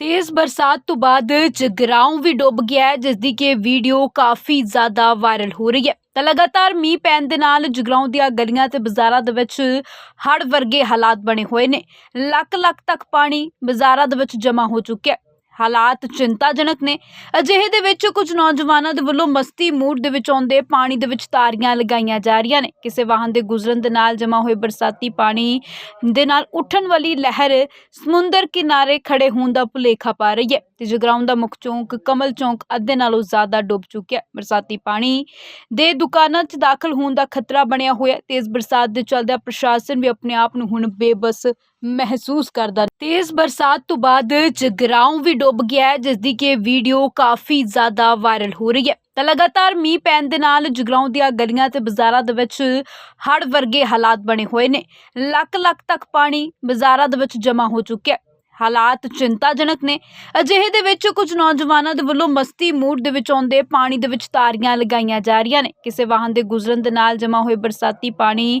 ਤੇਜ਼ ਬਰਸਾਤ ਤੋਂ ਬਾਅਦ ਜਗਰਾਉਂ ਵੀ ਡੁੱਬ ਗਿਆ ਹੈ ਜਿਸ ਦੀ ਕਿ ਵੀਡੀਓ ਕਾਫੀ ਜ਼ਿਆਦਾ ਵਾਇਰਲ ਹੋ ਰਹੀ ਹੈ। ਤਾਂ ਲਗਾਤਾਰ ਮੀਂਹ ਪੈਣ ਦੇ ਨਾਲ ਜਗਰਾਉਂ ਦੀਆਂ ਗਲੀਆਂ ਤੇ ਬਾਜ਼ਾਰਾਂ ਦੇ ਵਿੱਚ ਹੜ੍ਹ ਵਰਗੇ ਹਾਲਾਤ ਬਣੇ ਹੋਏ ਨੇ। ਲੱਖ ਲੱਖ ਤੱਕ ਪਾਣੀ ਬਾਜ਼ਾਰਾਂ ਦੇ ਵਿੱਚ ਜਮ੍ਹਾਂ ਹੋ ਚੁੱਕਿਆ ਹਾਲਾਤ ਚਿੰਤਾਜਨਕ ਨੇ। ਅਜਿਹੇ ਦੇ ਵਿੱਚ ਕੁਝ ਨੌਜਵਾਨਾਂ ਦੇ ਵੱਲੋਂ ਮਸਤੀ ਮੂਡ ਦੇ ਵਿੱਚ ਆਉਂਦੇ ਪਾਣੀ ਦੇ ਵਿੱਚ ਤਾਰੀਆਂ ਲਗਾਈਆਂ ਜਾ ਰਹੀਆਂ ਨੇ। ਕਿਸੇ ਵਾਹਨ ਦੇ ਗੁਜ਼ਰਨ ਦੇ ਨਾਲ ਜਮ੍ਹਾਂ ਹੋਏ ਬਰਸਾਤੀ ਪਾਣੀ ਦੇ ਨਾਲ ਉੱਠਣ ਵਾਲੀ ਲਹਿਰ ਸਮੁੰਦਰ ਕਿਨਾਰੇ ਖੜੇ ਹੋਣ ਦਾ ਭੁਲੇਖਾ ਪਾ ਰਹੀ ਹੈ ਤੇ ਜਗਰਾਉਂ ਦਾ ਮੁੱਖ ਚੌਂਕ ਕਮਲ ਚੌਂਕ ਅੱਧੇ ਨਾਲੋਂ ਜ਼ਿਆਦਾ ਡੁੱਬ ਚੁੱਕਿਆ ਬਰਸਾਤੀ ਪਾਣੀ ਦੇ ਦੁਕਾਨਾਂ 'ਚ ਦਾਖਲ ਹੋਣ ਦਾ ਖਤਰਾ ਬਣਿਆ ਹੋਇਆ ਤੇਜ਼ ਬਰਸਾਤ ਦੇ ਚੱਲਦਿਆਂ ਪ੍ਰਸ਼ਾਸਨ ਵੀ ਆਪਣੇ ਆਪ ਨੂੰ ਹੁਣ ਬੇਬਸ ਮਹਿਸੂਸ ਕਰਦਾ। ਤੇਜ਼ ਬਰਸਾਤ ਤੋਂ ਬਾਅਦ ਜਗਰਾਉਂ ਵੀ ਡੁੱਬ ਗਿਆ ਹੈ ਜਿਸ ਦੀ ਕਿ ਵੀਡੀਓ ਕਾਫੀ ਜ਼ਿਆਦਾ ਵਾਇਰਲ ਹੋ ਰਹੀ ਹੈ। ਤਾਂ ਲਗਾਤਾਰ ਮੀਂਹ ਪੈਣ ਦੇ ਨਾਲ ਜਗਰਾਉਂ ਦੀਆਂ ਗਲੀਆਂ ਤੇ ਬਾਜ਼ਾਰਾਂ ਦੇ ਵਿੱਚ ਹੜ ਵਰਗੇ ਹਾਲਾਤ ਬਣੇ ਹੋਏ ਨੇ। ਲੱਖ ਲੱਖ ਤੱਕ ਪਾਣੀ ਬਾਜ਼ਾਰਾਂ ਦੇ ਵਿੱਚ ਜਮ੍ਹਾਂ ਹੋ ਚੁੱਕਿਆ ਹਾਲਾਤ ਚਿੰਤਾਜਨਕ ਨੇ। ਅਜਿਹੇ ਦੇ ਵਿੱਚ ਕੁਝ ਨੌਜਵਾਨਾਂ ਦੇ ਵੱਲੋਂ ਮਸਤੀ ਮੂਡ ਦੇ ਵਿੱਚ ਆਉਂਦੇ ਪਾਣੀ ਦੇ ਵਿੱਚ ਤਾਰੀਆਂ ਲਗਾਈਆਂ ਜਾ ਰਹੀਆਂ ਨੇ। ਕਿਸੇ ਵਾਹਨ ਦੇ ਗੁਜ਼ਰਨ ਦੇ ਨਾਲ ਜਮ੍ਹਾਂ ਹੋਏ ਬਰਸਾਤੀ ਪਾਣੀ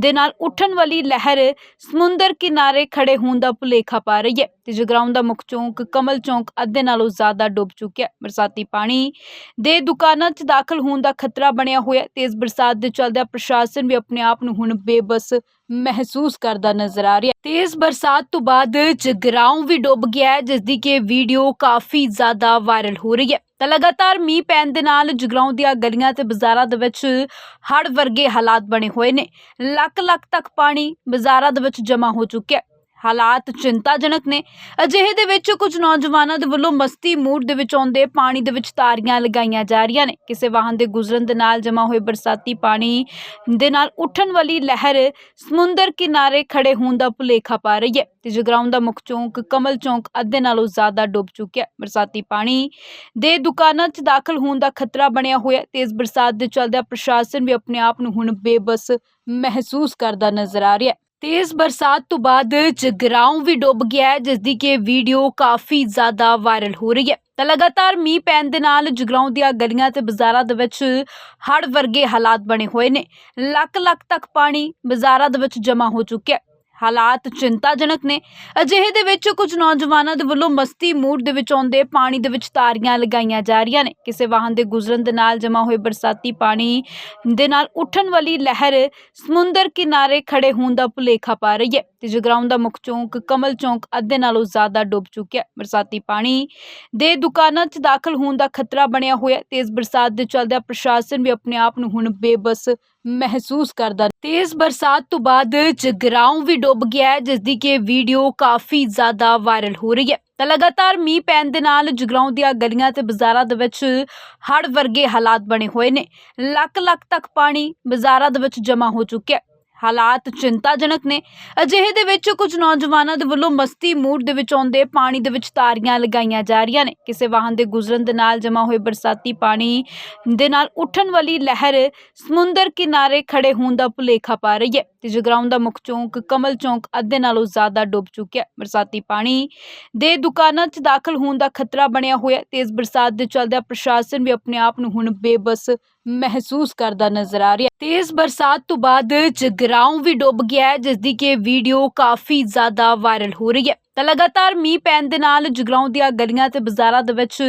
ਦੇ ਨਾਲ ਉੱਠਣ ਵਾਲੀ ਲਹਿਰ ਸਮੁੰਦਰ ਕਿਨਾਰੇ ਖੜੇ ਹੋਣ ਦਾ ਭੁਲੇਖਾ ਪਾ ਰਹੀ ਹੈ। ਤੇ ਜਗਰਾਉਂ ਦਾ ਮੁੱਖ ਚੌਂਕ ਕਮਲ ਚੌਂਕ ਅੱਧੇ ਨਾਲੋਂ ਜ਼ਿਆਦਾ ਡੁੱਬ ਚੁੱਕਿਆ ਬਰਸਾਤੀ ਪਾਣੀ ਦੇ ਦੁਕਾਨਾਂ 'ਚ ਦਾਖਲ ਹੋਣ ਦਾ ਖਤਰਾ ਬਣਿਆ ਹੋਇਆ ਤੇਜ਼ ਬਰਸਾਤ ਦੇ ਚੱਲਦਿਆਂ ਪ੍ਰਸ਼ਾਸਨ ਵੀ ਆਪਣੇ ਆਪ ਨੂੰ ਹੁਣ ਬੇਬਸ ਮਹਿਸੂਸ ਕਰਦਾ ਨਜ਼ਰ ਆ ਰਿਹਾ। ਤੇਜ਼ ਬਰਸਾਤ ਤੋਂ ਬਾਅਦ ਜਗਰਾਉਂ ਵੀ ਡੁੱਬ ਗਿਆ ਹੈ ਜਿਸ ਦੀ ਕਿ ਵੀਡੀਓ ਕਾਫੀ ਜ਼ਿਆਦਾ ਵਾਇਰਲ ਹੋ ਰਹੀ ਹੈ। ਤਾਂ ਲਗਾਤਾਰ ਮੀਂਹ ਪੈਣ ਦੇ ਨਾਲ ਜਗਰਾਉਂ ਦੀਆਂ ਗਲੀਆਂ ਤੇ ਬਾਜ਼ਾਰਾਂ ਦੇ ਵਿੱਚ ਹੜ ਵਰਗੇ ਹਾਲਾਤ ਬਣੇ ਹੋਏ ਨੇ। ਲੱਖ ਲੱਖ ਤੱਕ ਪਾਣੀ ਬਾਜ਼ਾਰਾਂ ਦੇ ਵਿੱਚ ਜਮ੍ਹਾਂ ਹੋ ਚੁੱਕਿਆ ਹਾਲਾਤ ਚਿੰਤਾਜਨਕ ਨੇ। ਅਜਿਹੇ ਦੇ ਵਿੱਚ ਕੁਝ ਨੌਜਵਾਨਾਂ ਦੇ ਵੱਲੋਂ ਮਸਤੀ ਮੂਡ ਦੇ ਵਿੱਚ ਆਉਂਦੇ ਪਾਣੀ ਦੇ ਵਿੱਚ ਤਾਰੀਆਂ ਲਗਾਈਆਂ ਜਾ ਰਹੀਆਂ ਨੇ। ਕਿਸੇ ਵਾਹਨ ਦੇ ਗੁਜ਼ਰਨ ਦੇ ਨਾਲ ਜਮ੍ਹਾਂ ਹੋਏ ਬਰਸਾਤੀ ਪਾਣੀ ਦੇ ਨਾਲ ਉੱਠਣ ਵਾਲੀ ਲਹਿਰ ਸਮੁੰਦਰ ਕਿਨਾਰੇ ਖੜੇ ਹੋਣ ਦਾ ਭੁਲੇਖਾ ਪਾ ਰਹੀ ਹੈ। ਤੇ ਜਗਰਾਉਂ ਦਾ ਮੁੱਖ ਚੌਂਕ ਕਮਲ ਚੌਂਕ ਅੱਧੇ ਨਾਲੋਂ ਜ਼ਿਆਦਾ ਡੁੱਬ ਚੁੱਕਿਆ ਬਰਸਾਤੀ ਪਾਣੀ ਦੇ ਦੁਕਾਨਾਂ 'ਚ ਦਾਖਲ ਹੋਣ ਦਾ ਖਤਰਾ ਬਣਿਆ ਹੋਇਆ ਤੇਜ਼ ਬਰਸਾਤ ਦੇ ਚੱਲਦਿਆਂ ਪ੍ਰਸ਼ਾਸਨ ਵੀ ਆਪਣੇ ਆਪ ਨੂੰ ਹੁਣ ਬੇਬਸ ਮਹਿਸੂਸ ਕਰਦਾ ਨਜ਼ਰ ਆ ਰਿਹਾ ਤੇਜ਼ ਬਰਸਾਤ ਤੋਂ ਬਾਅਦ ਜਗਰਾਉਂ ਵੀ ਡੁੱਬ ਗਿਆ ਹੈ ਜਿਸ ਦੀ ਕਿ ਵੀਡੀਓ ਕਾਫੀ ਜ਼ਿਆਦਾ ਵਾਇਰਲ ਹੋ ਰਹੀ ਹੈ। ਤਾਂ ਲਗਾਤਾਰ ਮੀਂਹ ਪੈਣ ਦੇ ਨਾਲ ਜਗਰਾਉਂ ਦੀਆਂ ਗਲੀਆਂ ਤੇ ਬਾਜ਼ਾਰਾਂ ਦੇ ਵਿੱਚ ਹੜ੍ਹ ਵਰਗੇ ਹਾਲਾਤ ਬਣੇ ਹੋਏ ਨੇ। ਲੱਖ ਲੱਖ ਤੱਕ ਪਾਣੀ ਬਾਜ਼ਾਰਾਂ ਦੇ ਵਿੱਚ ਜਮ੍ਹਾਂ ਹੋ ਚੁੱਕਿਆ ਹਾਲਾਤ ਚਿੰਤਾਜਨਕ ਨੇ। ਅਜਿਹੇ ਦੇ ਵਿੱਚ ਕੁਝ ਨੌਜਵਾਨਾਂ ਦੇ ਵੱਲੋਂ ਮਸਤੀ ਮੂਡ ਦੇ ਵਿੱਚ ਆਉਂਦੇ ਪਾਣੀ ਦੇ ਵਿੱਚ ਤਾਰੀਆਂ ਲਗਾਈਆਂ ਜਾ ਰਹੀਆਂ ਨੇ। ਕਿਸੇ ਵਾਹਨ ਦੇ ਗੁਜ਼ਰਨ ਦੇ ਨਾਲ ਜਮ੍ਹਾਂ ਹੋਏ ਬਰਸਾਤੀ ਪਾਣੀ ਦੇ ਨਾਲ ਉੱਠਣ ਵਾਲੀ ਲਹਿਰ ਸਮੁੰਦਰ ਕਿਨਾਰੇ ਖੜੇ ਹੋਣ ਦਾ ਭੁਲੇਖਾ ਪਾ ਰਹੀ ਹੈ ਤੇ ਜਗਰਾਉਂ ਦਾ ਮੁੱਖ ਚੌਂਕ ਕਮਲ ਚੌਂਕ ਅੱਧੇ ਨਾਲੋਂ ਜ਼ਿਆਦਾ ਡੁੱਬ ਚੁੱਕਿਆ ਬਰਸਾਤੀ ਪਾਣੀ ਦੇ ਦੁਕਾਨਾਂ 'ਚ ਦਾਖਲ ਹੋਣ ਦਾ ਖਤਰਾ ਬਣਿਆ ਹੋਇਆ ਹੈ। ਤੇਜ਼ ਬਰਸਾਤ ਦੇ ਚੱਲਦਿਆਂ ਪ੍ਰਸ਼ਾਸਨ ਵੀ ਆਪਣੇ ਆਪ ਨੂੰ ਹੁਣ ਬੇਬਸ ਮਹਿਸੂਸ ਕਰਦਾ। ਤੇਜ਼ ਬਰਸਾਤ ਤੋਂ ਬਾਅਦ ਜਗਰਾਉਂ ਵੀ ਡੁੱਬ ਗਿਆ ਹੈ ਜਿਸ ਦੀ ਕਿ ਵੀਡੀਓ ਕਾਫੀ ਜ਼ਿਆਦਾ ਵਾਇਰਲ ਹੋ ਰਹੀ ਹੈ। ਤਾਂ ਲਗਾਤਾਰ ਮੀਂਹ ਪੈਣ ਦੇ ਨਾਲ ਜਗਰਾਉਂ ਦੀਆਂ ਗਲੀਆਂ ਤੇ ਬਾਜ਼ਾਰਾਂ ਦੇ ਵਿੱਚ ਹੜ੍ਹ ਵਰਗੇ ਹਾਲਾਤ ਬਣੇ ਹੋਏ ਨੇ। ਲੱਖ ਲੱਖ ਤੱਕ ਪਾਣੀ ਬਾਜ਼ਾਰਾਂ ਦੇ ਵਿੱਚ ਜਮ੍ਹਾਂ ਹੋ ਚੁੱਕਿਆ ਹਾਲਾਤ ਚਿੰਤਾਜਨਕ ਨੇ। ਅਜਿਹੇ ਦੇ ਵਿੱਚ ਕੁਝ ਨੌਜਵਾਨਾਂ ਦੇ ਵੱਲੋਂ ਮਸਤੀ ਮੂਡ ਦੇ ਵਿੱਚ ਆਉਂਦੇ ਪਾਣੀ ਦੇ ਵਿੱਚ ਤਾਰੀਆਂ ਲਗਾਈਆਂ ਜਾ ਰਹੀਆਂ ਨੇ। ਕਿਸੇ ਵਾਹਨ ਦੇ ਗੁਜ਼ਰਨ ਦੇ ਨਾਲ ਜਮ੍ਹਾਂ ਹੋਏ ਬਰਸਾਤੀ ਪਾਣੀ ਦੇ ਨਾਲ ਉੱਠਣ ਵਾਲੀ ਲਹਿਰ ਸਮੁੰਦਰ ਕਿਨਾਰੇ ਖੜੇ ਹੋਣ ਦਾ ਭੁਲੇਖਾ ਪਾ ਰਹੀ ਹੈ। ਤੇ ਜਗਰਾਉਂ ਦਾ ਮੁੱਖ ਚੌਂਕ ਕਮਲ ਚੌਂਕ ਅੱਧੇ ਨਾਲੋਂ ਜ਼ਿਆਦਾ ਡੁੱਬ ਚੁੱਕਿਆ ਬਰਸਾਤੀ ਪਾਣੀ ਦੇ ਦੁਕਾਨਾਂ 'ਚ ਦਾਖਲ ਹੋਣ ਦਾ ਖਤਰਾ ਬਣਿਆ ਹੋਇਆ ਤੇਜ਼ ਬਰਸਾਤ ਦੇ ਚੱਲਦਿਆਂ ਪ੍ਰਸ਼ਾਸਨ ਵੀ ਆਪਣੇ ਆਪ ਨੂੰ ਹੁਣ ਬੇਬਸ ਮਹਿਸੂਸ ਕਰਦਾ ਨਜ਼ਰ ਆ ਰਿਹਾ ਤੇਜ਼ ਬਰਸਾਤ ਤੋਂ ਬਾਅਦ ਜਗਰਾਉਂ ਵੀ ਡੁੱਬ ਗਿਆ ਹੈ ਜਿਸ ਦੀ ਕਿ ਵੀਡੀਓ ਕਾਫੀ ਜ਼ਿਆਦਾ ਵਾਇਰਲ ਹੋ ਰਹੀ ਹੈ। ਤਾਂ ਲਗਾਤਾਰ ਮੀਂਹ ਪੈਣ ਦੇ ਨਾਲ ਜਗਰਾਉਂ ਦੀਆਂ ਗਲੀਆਂ ਤੇ ਬਾਜ਼ਾਰਾਂ ਦੇ ਵਿੱਚ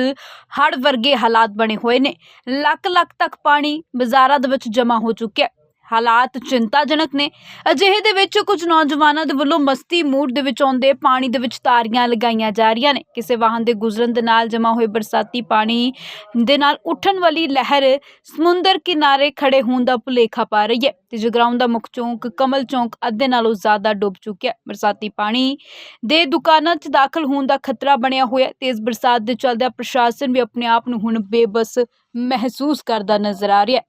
ਹੜ੍ਹ ਵਰਗੇ ਹਾਲਾਤ ਬਣੇ ਹੋਏ ਨੇ। ਲੱਖ ਲੱਖ ਤੱਕ ਪਾਣੀ ਬਾਜ਼ਾਰਾਂ ਦੇ ਵਿੱਚ ਜਮ੍ਹਾਂ ਹੋ ਚੁੱਕਿਆ ਹਾਲਾਤ ਚਿੰਤਾਜਨਕ ਨੇ। ਅਜਿਹੇ ਦੇ ਵਿੱਚ ਕੁਝ ਨੌਜਵਾਨਾਂ ਦੇ ਵੱਲੋਂ ਮਸਤੀ ਮੂਡ ਦੇ ਵਿੱਚ ਆਉਂਦੇ ਪਾਣੀ ਦੇ ਵਿੱਚ ਤਾਰੀਆਂ ਲਗਾਈਆਂ ਜਾ ਰਹੀਆਂ ਨੇ। ਕਿਸੇ ਵਾਹਨ ਦੇ ਗੁਜ਼ਰਨ ਦੇ ਨਾਲ ਜਮ੍ਹਾਂ ਹੋਏ ਬਰਸਾਤੀ ਪਾਣੀ ਦੇ ਨਾਲ ਉੱਠਣ ਵਾਲੀ ਲਹਿਰ ਸਮੁੰਦਰ ਕਿਨਾਰੇ ਖੜੇ ਹੋਣ ਦਾ ਭੁਲੇਖਾ ਪਾ ਰਹੀ ਹੈ ਤੇ ਜਗਰਾਉਂ ਦਾ ਮੁੱਖ ਚੌਂਕ ਕਮਲ ਚੌਂਕ ਅੱਧੇ ਨਾਲੋਂ ਜ਼ਿਆਦਾ ਡੁੱਬ ਚੁੱਕਿਆ ਬਰਸਾਤੀ ਪਾਣੀ ਦੇ ਦੁਕਾਨਾਂ 'ਚ ਦਾਖਲ ਹੋਣ ਦਾ ਖਤਰਾ ਬਣਿਆ ਹੋਇਆ ਹੈ। ਤੇਜ਼ ਬਰਸਾਤ ਦੇ ਚੱਲਦਿਆਂ ਪ੍ਰਸ਼ਾਸਨ ਵੀ ਆਪਣੇ ਆਪ ਨੂੰ ਹੁਣ ਬੇਬਸ ਮਹਿਸੂਸ ਕਰਦਾ ਨਜ਼ਰ ਆ ਰਿਹਾ ਹੈ।